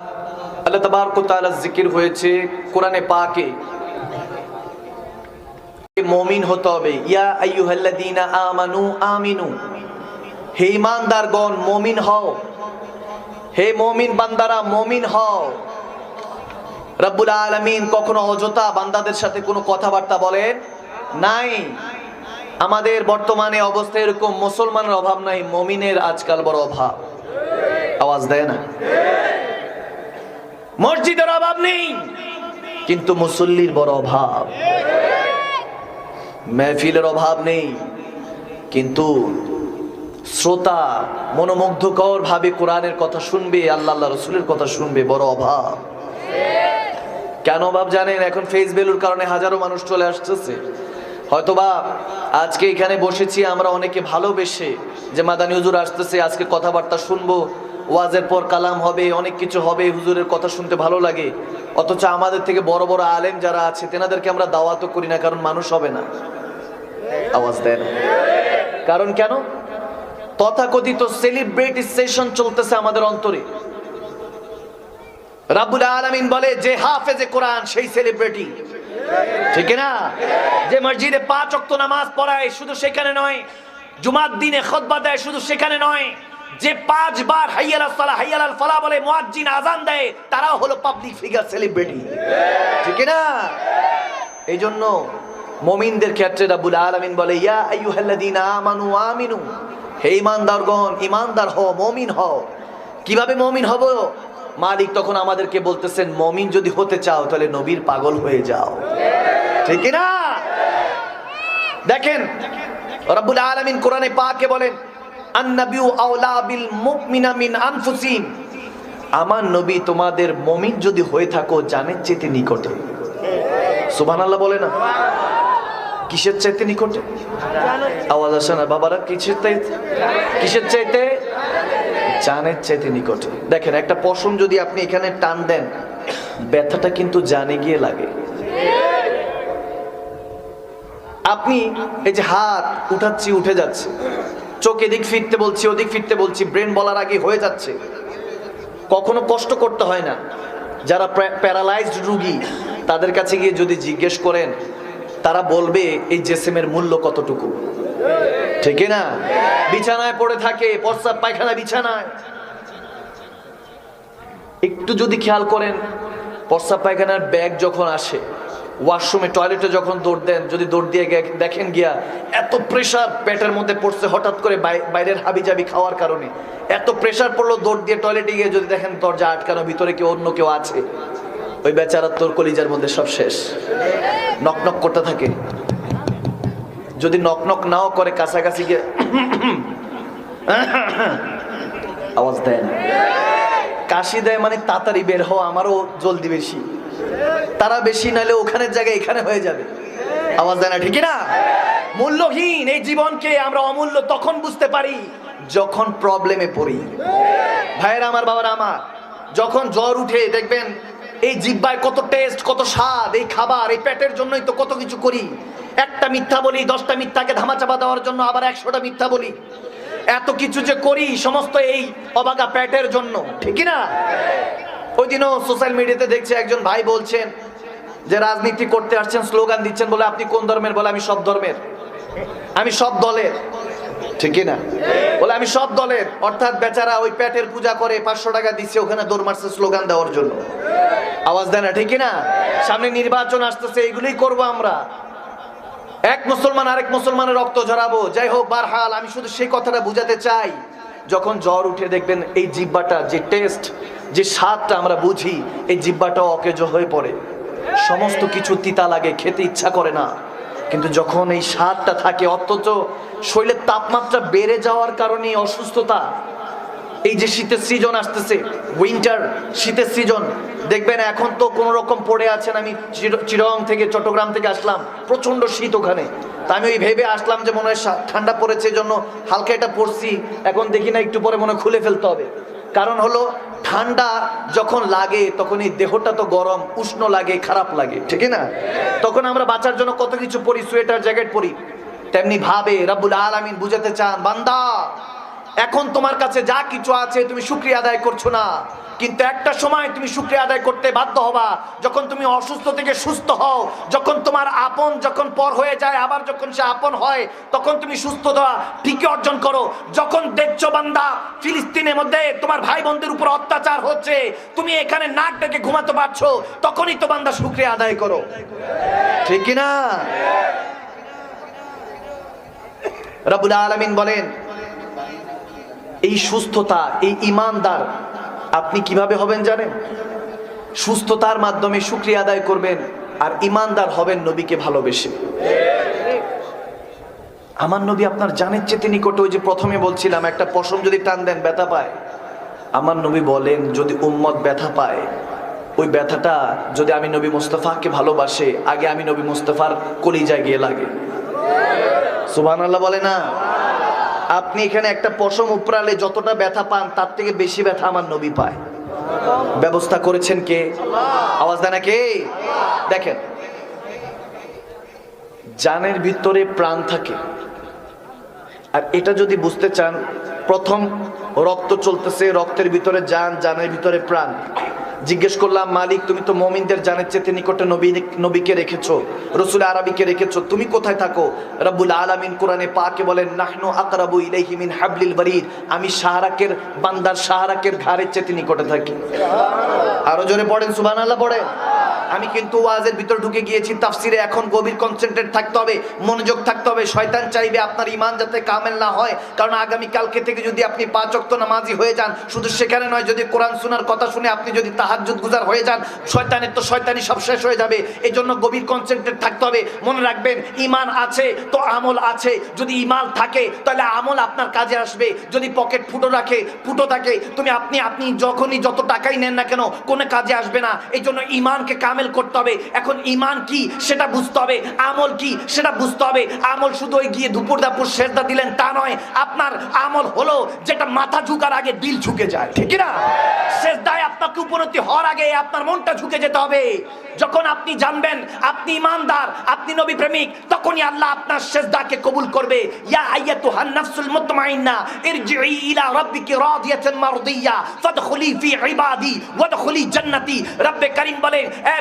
আল্লাহ তাবারক ওয়া জিকির হয়েছে কোরআনে পাকে। মুমিন হতে হবে। ইয়া আমানু আমিনু। হে ঈমানদারগণ, মমিন হও। হে মমিন বান্দারা, মমিন হও। রব্বুল আলামিন কখনো অযথা বান্দাদের সাথে কোনো কথাবার্তা বলেন নাই। আমাদের বর্তমানে অবস্থা এরকম, মুসলমানের অভাব নাই, মমিনের আজকাল বড় অভাব। আওয়াজ দেয় না? মসজিদের অভাব নেই। কিন্তু মুসল্লির বড় অভাব। মেহফিলের অভাব নেই। কিন্তু শ্রোতা মনোমুগ্ধকর ভাবে কোরআনের কথা শুনবে, আল্লাহ আল্লাহ রসুলের কথা শুনবে, বড় অভাব। কেন অভাব জানেন? এখন ফেস ভ্যালুর কারণে হাজারো মানুষ চলে আসতেছে। হয়তো হয়তোবা আজকে এখানে বসেছি, আমরা অনেকে ভালোবেসে যে মাদানী হুজুর আসতেছে, আজকে কথাবার্তা শুনব ওয়াজের পর কালাম হবে, অনেক কিছু হবে, হুজুরের কথা শুনতে ভালো লাগে। অথচ আমাদের থেকে বড় বড় আলেম যারা আছে, তেনাদেরকে আমরা দাওয়াতও করি না, কারণ মানুষ হবে না। আওয়াজ দেয় না কারণ কেন? তথাকথিত সেলিব্রিটি সেশন চলতেছে আমাদের অন্তরে। রাব্বুল আলামিন বলে, যে হাফেজে কোরআন, সেই সেলিব্রিটি ঠিক না? যে মসজিদে পাঁচ অক্ত নামাজ পড়ায়, শুধু সেখানে নয়, জুমার দিনে খতবা দেয়, শুধু সেখানে নয়। যে পাঁচবার হাইয়াল সালা হাইয়াল ফালা বলে মুয়াজ্জিন আজান দেয়, তারাও হলো পাবলিক ফিগার সেলিব্রিটি ঠিক না? এই জন্য মমিনদের ক্ষেত্রে রাব্বুল আলামিন বলে, ইয়া আইয়ুহাল্লাযীনা আমানু আমিনু, হে ঈমানদারগণ, ঈমানদার হও, মমিন হও। কীভাবে মমিন হব? মালিক তখন আমাদেরকে বলতেছেন, মমিন যদি হতে চাও, তাহলে নবীর পাগল হয়ে যাও। ঠিক না? দেখেন, রব্বুল আলামিন কোরআনে পাকে বলেন আমার নবী তোমাদের মমিন যদি হয়ে থাকো জানের চেতে নিকটে। সুবান আল্লাহ বলে না? কিসের চাইতে নিকটে? আওয়াজ আসে না বাবারা, কিসের চাইতে? কিসের চাইতে? জানের চাইতে নিকটে। দেখেন, একটা পশম যদি আপনি এখানে টান দেন, ব্যথাটা কিন্তু জানে গিয়ে লাগে। আপনি এই যে হাত উঠাচ্ছি, উঠে যাচ্ছে। চোখ এদিক ফিরতে বলছি, ওদিক ফিরতে বলছি ব্রেন বলার আগে হয়ে যাচ্ছে। কখনো কষ্ট করতে হয় না। যারা প্যারালাইজড রুগী, তাদের কাছে গিয়ে যদি জিজ্ঞেস করেন, তারা বলবে, এই জেসেমের মূল্য কতটুকু? ঠিক না? বিছানায় পড়ে থাকে, প্রস্রাব পায়খানা বিছানায়। একটু যদি খেয়াল করেন, প্রস্রাব পায়খানার ব্যাগ যখন আসে ওয়াশরুমে, টয়লেটে যখন দৌড় দেন, যদি দৌড় দিয়ে দেখেন গিয়া, এত প্রেশার পেটের মধ্যে পড়ছে হঠাৎ করে বাই- বাইরের হাবিজাবি খাওয়ার কারণে। এত প্রেশার পড়ল দৌড় দিয়ে টয়লেটে গিয়ে যদি দেখেন দরজা আটকানো, ভিতরে কেউ অন্য কেউ আছে। ওই বেচারা তোর কলিজার মধ্যে সব শেষ। নক নক করতে থাকে। যদি নক নক নাও করে, কাছাকাছি গিয়ে আওয়াজ দেয় না। কাশি দেয় মানে তাড়াতাড়ি বের হওয়া আমারও জলদি বেশি। তারা বেশি নালে ওখানের জায়গায় এখানে হয়ে যাবে। আওয়াজ দেয় না, ঠিক না মূল্যহীন এই জীবনকে আমরা অমূল্য তখন বুঝতে পারি যখন প্রবলেমে পড়ি। ভাইয়েরা, আমার বাবারা, আমার, যখন জ্বর উঠে, দেখবেন এই জিব্বায় কত টেস্ট কত স্বাদ, এই খাবার, এই পেটের জন্যই তো কত কিছু করি। একটা মিথ্যা বলি, দশটা মিথ্যাকে ধামাচাপা দেওয়ার জন্য আবার একশোটা মিথ্যা বলি। এত কিছু যে করি, সমস্ত এই অবাগা প্যাটের জন্য, ঠিক না ওই দিনও সোশ্যাল মিডিয়াতে দেখছি একজন ভাই বলছেন যে, রাজনীতি করতে আসছেন, স্লোগান দিচ্ছেন বলে আপনি কোন ধর্মের? বলে, আমি সব ধর্মের। আমি সব দলের। ঠিক না? বলে, আমি সব দলের। অর্থাৎ বেচারা ওই পেটের পূজা করে পাঁচশো টাকা দিচ্ছে ওখানে দৌড় মারছে স্লোগান দেওয়ার জন্য। আওয়াজ দেয় না, ঠিক না? সামনে নির্বাচন আসতেছে এগুলোই করব আমরা। এক মুসলমান আরেক মুসলমানের রক্ত ঝরাবো। যাই হোক, বারহাল, আমি শুধু সেই কথাটা বুঝাতে চাই, যখন জ্বর উঠে দেখবেন এই জিব্বাটা যে টেস্ট যে স্বাদটা আমরা বুঝি, এই জিব্বাটাও অকেজ হয়ে পড়ে। সমস্ত কিছু তিতা লাগে, খেতে ইচ্ছা করে না। কিন্তু যখন এই স্বাদটা থাকে, অথচ শরীরের তাপমাত্রা বেড়ে যাওয়ার কারণে অসুস্থতা, এই যে শীতের সিজন আসতেছে উইন্টার শীতের সিজন দেখবেন এখন তো কোনো রকম পড়ে আছেন, আমি চির- থেকে চট্টগ্রাম থেকে আসলাম প্রচণ্ড শীত ওখানে। তা আমি ওই ভেবে আসলাম যে মনে হয় ঠান্ডা পড়েছে জন্য হালকা এটা পড়ছি এখন দেখি না, একটু পরে মনে খুলে ফেলতে হবে। কারণ হলো ঠান্ডা যখন লাগে তখন এই দেহটা তো গরম, উষ্ণ লাগে, খারাপ লাগে, ঠিক না? তখন আমরা বাঁচার জন্য কত কিছু পরি, সোয়েটার, জ্যাকেট পরি। তেমনি ভাবে রাব্বুল আলামিন বুঝাতে চান, বান্দা এখন তোমার কাছে যা কিছু আছে তুমি শুক্রিয়া আদায় করছ না। কিন্তু একটা সময় তুমি শুক্রিয়া আদায় করতে বাধ্য হবা, যখন তুমি অসুস্থ থেকে সুস্থ হও, যখন তোমার আপন যখন পর হয়ে যায়, আবার যখন সে আপন হয়, তখন তুমি সুস্থতা ঠিকই অর্জন করো। যখন দেখছ বান্দা ফিলিস্তিনের মধ্যে তোমার ভাই বোনদের উপর অত্যাচার হচ্ছে, তুমি এখানে নাক ডেকে ঘুমাতে পারছ, তখনই তো বান্দা শুক্রিয়া আদায় করো। ঠিক না রবুল আলমিন বলেন এই সুস্থতা, এই ইমানদার, আপনি কীভাবে হবেন জানেন? সুস্থতার মাধ্যমে শুক্রিয়া আদায় করবেন আর ইমানদার হবেন নবীকে ভালোবেসে। আমার নবী আপনার জানের চেতে নিকটে ওই যে প্রথমে বলছিলাম, একটা পশম যদি টান দেন, ব্যথা পায়। আমার নবী বলেন, যদি উম্মত ব্যথা পায়, ওই ব্যথাটা যদি আমি নবী মুস্তফাকে ভালোবাসে, আগে আমি নবী মুস্তফার কলিজায় গিয়ে লাগে। সুবহান আল্লাহ বলে না? আপনি এখানে একটা পশম উপরালে যতটা ব্যথা পান, তার থেকে বেশি ব্যথা আমার নবী পায়। ব্যবস্থা করেছেন কে? আওয়াজ দেয় না কে? দেখেন, জানের ভিতরে প্রাণ থাকে। আর এটা যদি বুঝতে চান, প্রথম রক্ত চলতেছে, রক্তের ভিতরে জান, জানের ভিতরে প্রাণ। জিজ্ঞেস করলাম, মালিক, তুমি তো মমিনদের জানের চেতে নিকটে নবী নবীকে রেখেছো, রসুল আরবিকে রেখেছো, তুমি কোথায় থাকো? রব্বুল আলমিন কোরআনে পাকে বলেন, নাহনু আকরাবু ইলাইহিমিন হাবলিল বারির আমি শাহরাকের বান্দার শাহরাকের ঘাড়ের চেতে নিকটে থাকি। আরও জোরে পড়েন সুবান আল্লাহ পড়েন। আমি কিন্তু ওয়াজের ভিতর ঢুকে গিয়েছি, তাফসিরে এখন গভীর কনসেন্ট্রেট থাকতে হবে, মনোযোগ থাকতে হবে। শয়তান চাইবে আপনার ইমান যাতে কামেল না হয়। কারণ আগামী কালকে থেকে যদি আপনি পাঁচ অক্ত নামাজি হয়ে যান, শুধু সেখানে নয়, যদি কোরআন শোনার কথা শুনে আপনি যদি তাহাজ্জুদ গুজার হয়ে যান, শয়তানের তো শয়তানি সব শেষ হয়ে যাবে। এই জন্য গভীর কনসেন্ট্রেট থাকতে হবে। মনে রাখবেন ইমান আছে, তো আমল আছে। যদি ইমান থাকে, তাহলে আমল আপনার কাজে আসবে। যদি পকেট ফুটো রাখে, ফুটো থাকে, তুমি আপনি আপনি যখনই যত টাকাই নেন না কেন, কোনো কাজে আসবে না। এই জন্য ইমানকে কামেল করতে হবে। এখন ইমান কি, সেটা বুঝতে হবে। আমল কি, সেটা বুঝতে হবে। আমল শুধু ওই গিয়ে দুপুর দাপুর শেষদা দিলেন তা নয়, আপনার আমল হলো যেটা মাথা ঝুঁকার আগে দিল ঝুঁকে যায়। ঠিক না? শেষদায় আপনাকে উপনতি হওয়ার আগে আপনার মনটা ঝুঁকে যেতে হবে। যখন আপনি জানবেন, আপনি ইমানদার, আপনি নবী প্রেমিক, তখনই আল্লাহ আপনার শেষদাকে কবুল করবে। ইয়া মুতমাইন্না ইরজিই ইলা রাব্বিকি রাদিয়াতান মারদিয়া, ফাদখুলি ফি ইবাদি, ওয়াদখুলি রব্বে করিম বলেন, এ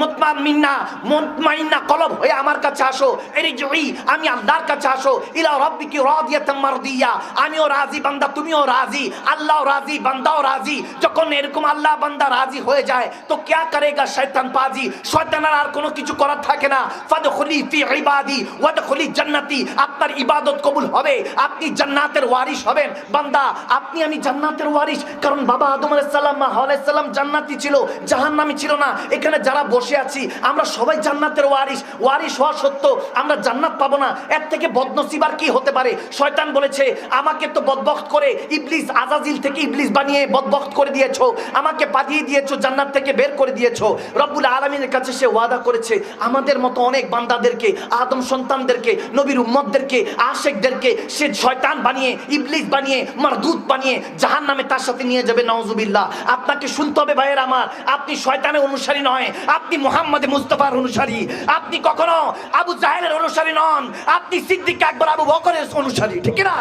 মুতমাইন্না মুতমাইন্না কলব হয়ে আমার কাছে আসো ইরজিই আমি আল্লাহর কাছে আসো, ইলা রাব্বিকি রাদিয়াতান মারদিয়া, আমিও রাজি বান্দা, তুমিও রাজি আল্লাহও রাজি, বান্দাও রাজি। যখন এরকম আল্লাহ বান্দা রাজি হয়ে যায়, তো কিয়া করেগা শয়তান পাজি শয়তানের আর কোনো কিছু করার থাকে না। ফাদখুলি ফি ইবাদি, ওয়াদখুলি জান্নাতি। আপনার ইবাদত কবুল হবে, আপনি জান্নাতের ওয়ারিশ হবেন। বান্দা, আপনি আমি জান্নাতের ওয়ারিশ। কারণ বাবা আদম আলাইহিস সালাম, মা হাওয়া আলাইহিস সালাম জান্নাতি ছিল, জাহান্নামী ছিল না। এখানে যারা বসে আছি, আমরা সবাই জান্নাতের ওয়ারিশ। ওয়ারিশ হওয়া সত্য আমরা জান্নাত পাবো না। এর থেকে বদনসিব আর কি হতে পারে? শয়তান বলেছে, আমাকে তো বদবক্ত করে ইবলিস আজাজিল থেকে ইবলিস বানিয়ে বদবক্ত করে দিয়েছ। আমাকে পাঠিয়ে দিয়েছ জান্নাত থেকে বের করে দিয়েছ। রব্বুল আলমিনের কাছে সে ওয়াদা করেছে, আমাদের মতো অনেক বান্দাদেরকে, আদম সন্তানদেরকে, নবীর উম্মদদেরকে আশেকদেরকে সে শয়তান বানিয়ে, ইবলিস বানিয়ে, মারদুত বানিয়ে জাহান নামে তার সাথে নিয়ে যাবে নওজুবিল্লাহ আপনাকে শুনতে হবে ভাইয়ের আমার, আপনি শয়তানের অনুসারী নয়, আপনি মোহাম্মদ মুস্তফার অনুসারী। আপনি কখনো আবু জাহেলের অনুসারী নন, আপনি সিদ্দিক একবার আবু বকরের অনুসারী, ঠিক না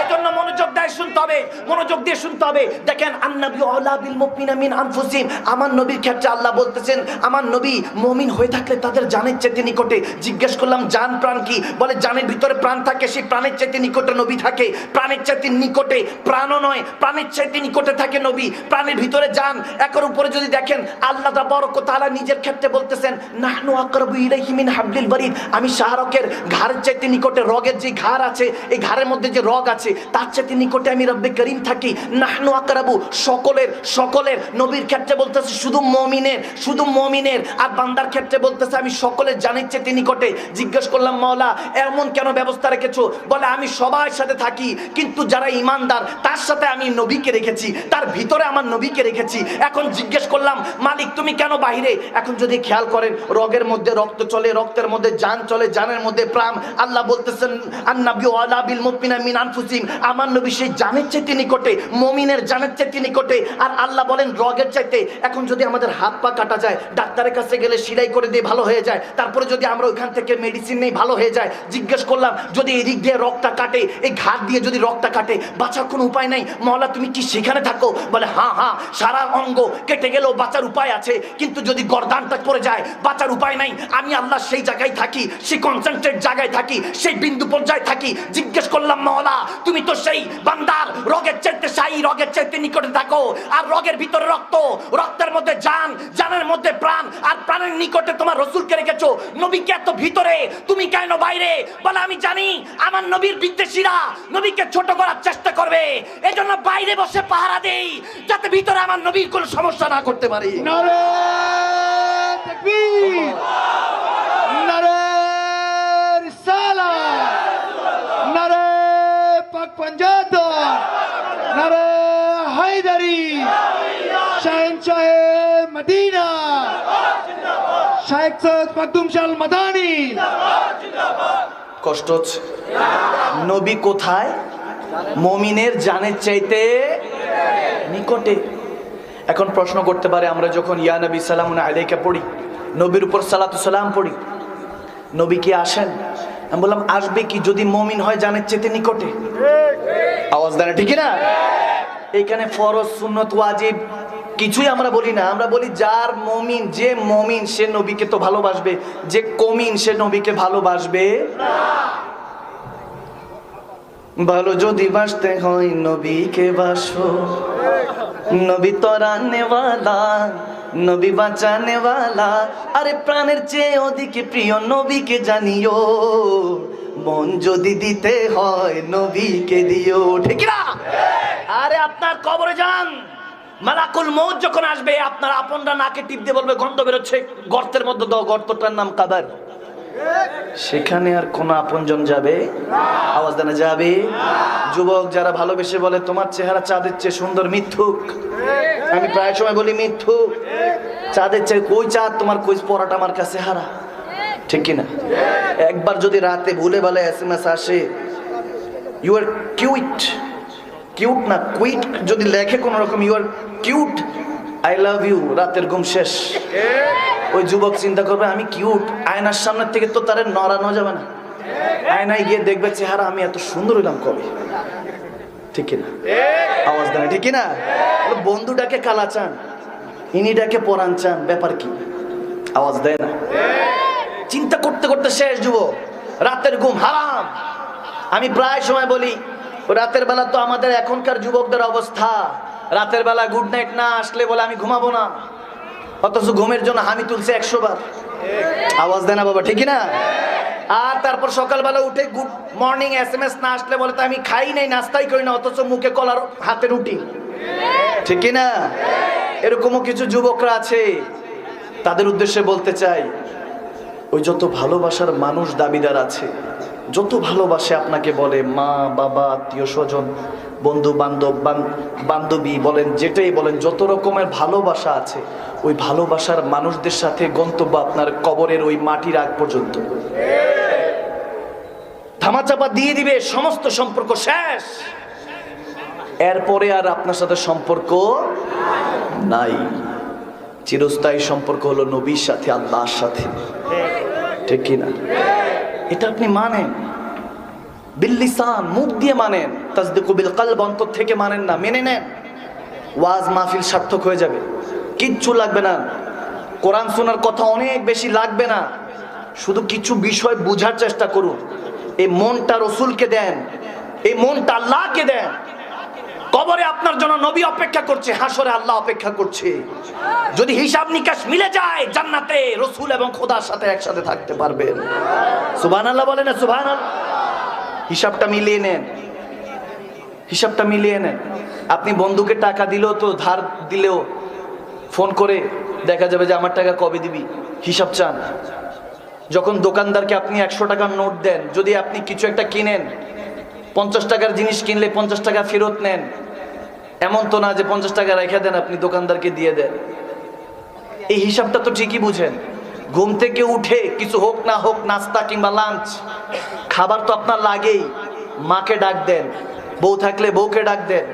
এই জন্য মনোযোগ দিয়ে শুনতে হবে, মনোযোগ দিয়ে শুনতে হবে। দেখেন, আন্নাবি আল্লাহ বিল মুমিনা মিন আনফুসিম আমার নবীর ক্ষেত্রে আল্লাহ বলতেছেন আমার নবী মমিন হয়ে থাকলে তাদের জানের চাইতে নিকটে জিজ্ঞেস করলাম, জান, প্রাণ কি? বলে, জানের ভিতরে প্রাণ থাকে, সেই প্রাণের চাইতে নিকটে নবী থাকে। প্রাণের চাইতে নিকটে প্রাণও নয়, প্রাণের চাইতে নিকটে থাকে নবী। প্রাণের ভিতরে যান একের উপরে যদি দেখেন, আল্লাহ বরক তাআলা নিজের ক্ষেত্রে বলতেছেন, নাহনু আকরাবু ইলাইহি হাবলিল বারিদ। আমি শাহরকের ঘাড়ের চাইতে নিকটে রগের যে ঘাড় আছে, এই ঘাড়ের মধ্যে যে রগ আছে, তার চাইতে নিকটে আমি রব্বে করিম থাকি। নাহনু আকরাবু সকলের সকলের নবীর ক্ষেত্রে বলতেছে, শুধু মমিনের, শুধু মমিনের আর বান্দার ক্ষেত্রে বলতেছে, আমি সকলের জানির চেয়ে নিকটে জিজ্ঞেস করলাম, মাওলা, এমন কেন ব্যবস্থা রেখেছো? বলে, আমি সবার সাথে থাকি, কিন্তু যারা ইমানদার তার সাথে আমি নবীকে রেখেছি, তার ভিতরে আমার নবীকে রেখেছি। এখন জিজ্ঞেস করলাম, মালিক, তুমি কেন বাহিরে? এখন যদি খেয়াল করেন, রগের মধ্যে রক্ত চলে, রক্তের মধ্যে জান চলে, জানের মধ্যে প্রাণ, আল্লাহ বলতেছেন, আন্নাবি ওয়ালা বিল মুমিনা মিন আনফুসিহিম আজিম আমার নবী সেই জানের চাইতে নিকটে মমিনের জানের চাইতে নিকটে আর আল্লাহ বলেন, রগের চাইতে এখন যদি আমাদের হাত পা কাটা যায় ডাক্তারের কাছে গেলে সিলাই করে দিয়ে ভালো হয়ে যায়। তারপরে যদি আমরা ওইখান থেকে মেডিসিন নেই, ভালো হয়ে যায়। জিজ্ঞেস করলাম, যদি এই দিয়ে রক্তটা কাটে, এই ঘাট দিয়ে যদি রক্তটা কাটে, বাঁচার কোনো উপায় নাই? মহলা, তুমি কি সেখানে থাকো? বলে হ্যাঁ হ্যাঁ সারা অঙ্গ কেটে গেলেও বাঁচার উপায় আছে। কিন্তু যদি গরদানটা পড়ে যায়, বাঁচার উপায় নাই। আমি আল্লাহ সেই জায়গায় থাকি, সেই কনসেন্ট্রেট জায়গায় থাকি, সেই বিন্দু পর্যায়ে থাকি। জিজ্ঞেস করলাম, মহলা, তুমি তো সেই বান্দার রোগের চাইতে সাই, রোগের চাইতে নিকটে থাকো। আর রোগের ভিতরে রক্ত, রক্তের মধ্যে জান, জানের মধ্যে প্রাণ, আর প্রাণের নিকটে তোমার রসুলকে রেখেছো। নবীকে এত ভিতরে, তুমি কেন বাইরে? বলে, আমি জানি, আমার নবীর বিদ্বেষীরা নবীকে ছোট করার চেষ্টা করবে। এজন্য বাইরে বসে পাহারা দেই, যাতে ভিতরে আমার নবীর কোনো সমস্যা না করতে পারি। নারে তকবীর। নারে রিসালাত। মদিনা। শাহেখ সৈয়দ মকদুম শাল মাদানি। কষ্ট হচ্ছে। নবী কোথায়? মমিনের জানের চাইতে নিকটে। এখন প্রশ্ন করতে পারে আমরা যখন ইয়া নবী সালাম আলাইকা পড়ি নবীর উপর সালাতু সালাম পড়ি নবী কি আসেন? আমি বললাম আসবে কি যদি মমিন হয় জানের চাইতে নিকটে? আওয়াজ দেয় না ঠিকই না এখানে ফরজ সুন্নত ওয়াজিব কিছুই আমরা বলি না। আমরা বলি যার মমিন, যে মমিন সে নবীকে তো ভালোবাসবে, যে কমিন সে নবীকে ভালোবাসবে। ভালো যদি বাসতে হয় নবীকে বাসো। নবী তরানেওয়ালা নবী বাঁচানেওয়ালা আরে প্রাণের চেয়ে ওদিকে প্রিয় নবীকে জানিও। মন যদি দিতে হয় নবীকে দিও। ঠিক না আরে আপনার কবরে যান। মালাকুল মৌত যখন আসবে, আপনার আপনরা নাকে টিপ দিয়ে বলবে, গন্ধ বেরোচ্ছে। গর্তের মধ্যে দাও, গর্তটার নাম কাদার সেখানে আর কোন আপনজন যাবে? আওয়াজ দানা যাবে? যুবক যারা ভালোবেসে বলে, তোমার চেহারা চাঁদের চেয়ে সুন্দর, মিথ্যুক। আমি প্রায় সময় বলি, মিথ্যুক। চাঁদের চেয়ে কই চাঁদ? তোমার কই পরাটা আমার কাছে হারা? ঠিক কিনা? একবার যদি রাতে ভুলে বলে, এস এম এস আসে। ইউ আর কিউট কিউট না কুইট যদি লেখে কোনো রকম you are cute I love you রাতের ঘুম শেষ। ওই যুবক চিন্তা করবে, আমি কিউট আয়নার সামনের থেকে তো তারে নড়ানো যাবে না। আয়নায় গিয়ে দেখবে চেহারা, আমি এত সুন্দর হইলাম কবে? ঠিক না আওয়াজ দেয় ঠিক না বন্ধুটাকে কালা চান, ইনিটাকে পরান চান, ব্যাপার কি? আওয়াজ দেয় না। চিন্তা করতে করতে শেষ যুবক, রাতের ঘুম, হারাম। আমি প্রায় সময় বলি রাতের বেলা তো আমাদের এখনকার যুবকদের অবস্থা। রাতের বেলা গুড নাইট না আসলে বলে আমি ঘুমাবো না। অথচ ঘুমের জন্য হামি তুলছে একশো বার। আওয়াজ দেয় না বাবা ঠিকই না? আর তারপর সকালবেলা উঠে good morning S M S না আসলে বলে তো আমি খাই নাই, নাস্তাই করি না, অথচ মুখে কলার হাতে রুটি। ঠিকই না? এরকমও কিছু যুবকরা আছে। তাদের উদ্দেশ্যে বলতে চাই, ওই যত ভালোবাসার মানুষ দাবিদার আছে যত ভালোবাসে আপনাকে বলে মা, বাবা, আত্মীয় স্বজন, বন্ধু বান্ধব বান্ধবী বলেন, যেটাই বলেন, যত রকমের ভালোবাসা আছে, ওই ভালোবাসার মানুষদের সাথে গন্তব্য আপনার কবরের ওই মাটির আগ পর্যন্ত। ধামাচাপা দিয়ে দিবে, সমস্ত সম্পর্ক শেষ। এরপরে আর আপনার সাথে সম্পর্ক নাই। চিরস্থায়ী সম্পর্ক হলো নবীর সাথে, আল্লাহর সাথে। ঠিক কিনা? এটা আপনি মানেন। বিল্লিসান, মুখ দিয়ে মানেন। তাজদি বিল কলব অন্তর থেকে মানেন না, মেনে নেন। ওয়াজ মাহফিল সার্থক হয়ে যাবে। কিচ্ছু লাগবে না। কোরআন শোনার কথা অনেক বেশি লাগবে না। শুধু কিছু বিষয় বুঝার চেষ্টা করুন। এই মনটা রসুলকে দেন। এই মনটা আল্লাহকে দেন। কবরে আপনার জন্য নবী অপেক্ষা করছে, হাসরে আল্লাহ অপেক্ষা করছে। যদি হিসাব নিকাশ মিলে যায়, জান্নাতে রসুল এবং খোদার সাথে একসাথে থাকতে পারবেন। সুবহান আল্লাহ বলে না সুবহান হিসাবটা মিলিয়ে নেন। হিসাবটা মিলিয়ে নেন। আপনি বন্ধুকে টাকা দিলেও তো ধার দিলেও ফোন করে দেখা যাবে যে আমার টাকা কবে দিবি, হিসাব চান। যখন দোকানদারকে আপনি একশো টাকার নোট দেন, যদি আপনি কিছু একটা কিনেন পঞ্চাশ টাকার জিনিস কিনলে পঞ্চাশ টাকা ফেরত নেন। এমন তো না যে পঞ্চাশ টাকা রেখে দেন, আপনি দোকানদারকে দিয়ে দেন। এই হিসাবটা তো ঠিকই বুঝেন। ঘুম থেকে উঠে কিছু হোক না হোক, নাস্তা কিংবা লাঞ্চ খাবার তো আপনার লাগেই। মাকে ডাক দেন, বউ থাকলে বউকে ডাক দেন।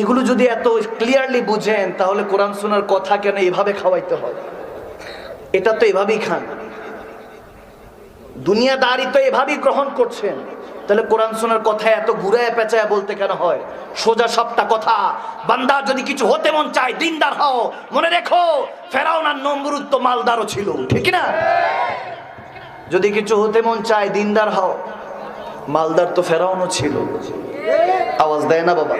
এগুলো যদি এত ক্লিয়ারলি বুঝেন, তাহলে কোরআন শোনার কথা কেন এভাবে খাওয়াইতে হয়? এটা তো এভাবেই খান। দুনিয়াদারি তো এভাবেই গ্রহণ করছেন। তাহলে কোরআন সোনার কথা এত ঘুরে পেঁচায় বলতে কেন হয়? সোজা সবটা কথা। বান্দা যদি কিছু হতে মন চায়, দিনদার হও। মনে রেখো ফেরাও না নমরুদ তো মালদারও ছিল। ঠিক না যদি কিছু হতে মন চায়, দিনদার হও। মালদার তো ফেরাউনও ছিল। আওয়াজ দেয় না বাবা।